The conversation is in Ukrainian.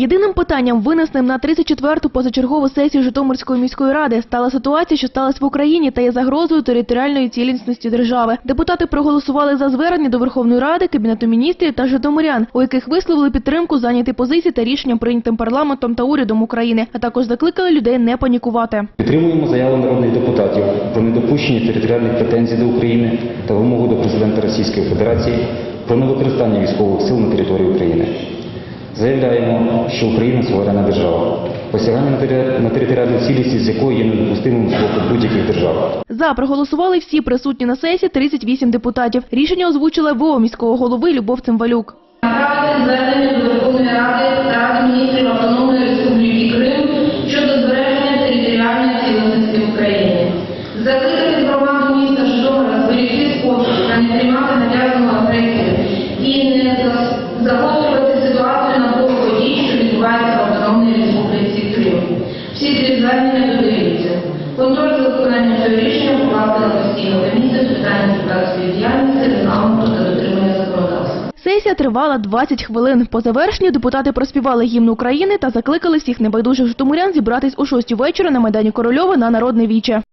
Єдиним питанням, винесним на 34-ту позачергову сесію Житомирської міської ради, стала ситуація, що сталася в Україні та є загрозою територіальної цілісності держави. Депутати проголосували за звернення до Верховної Ради, Кабінету міністрів та житомирян, у яких висловили підтримку зайняти позиції та рішенням прийнятим парламентом та урядом України, а також закликали людей не панікувати. Підтримуємо заяву народних депутатів про недопущення територіальних претензій до України та вимогу до президента Російської Федерації про невикористання військових сил на території. Заявляємо, що Україна суверенна держава, посягання на тери- на територіальну цілісність з якої є недопустимим з боку будь-яких держав. За проголосували всі присутні на сесії 38 депутатів. Рішення озвучила ВО міського голови Любов Цимбалюк. Направити звернення до Верховної Ради та Ради міністрів Автономної Республіки Крим щодо збереження територіальної цілісності України. Закликати громаду міста Житомира зберегти спокій та не приймати Всі до дивіться. Контроль за виконанням цього рішення покласти на постійну з питань депутатської діяльності, регламенту та дотримання законодавства. Сесія тривала 20 хвилин. По завершенню депутати проспівали гімн України та закликали всіх небайдужих житомирян зібратись о 6 вечора на Майдані Корольова на Народне Віче.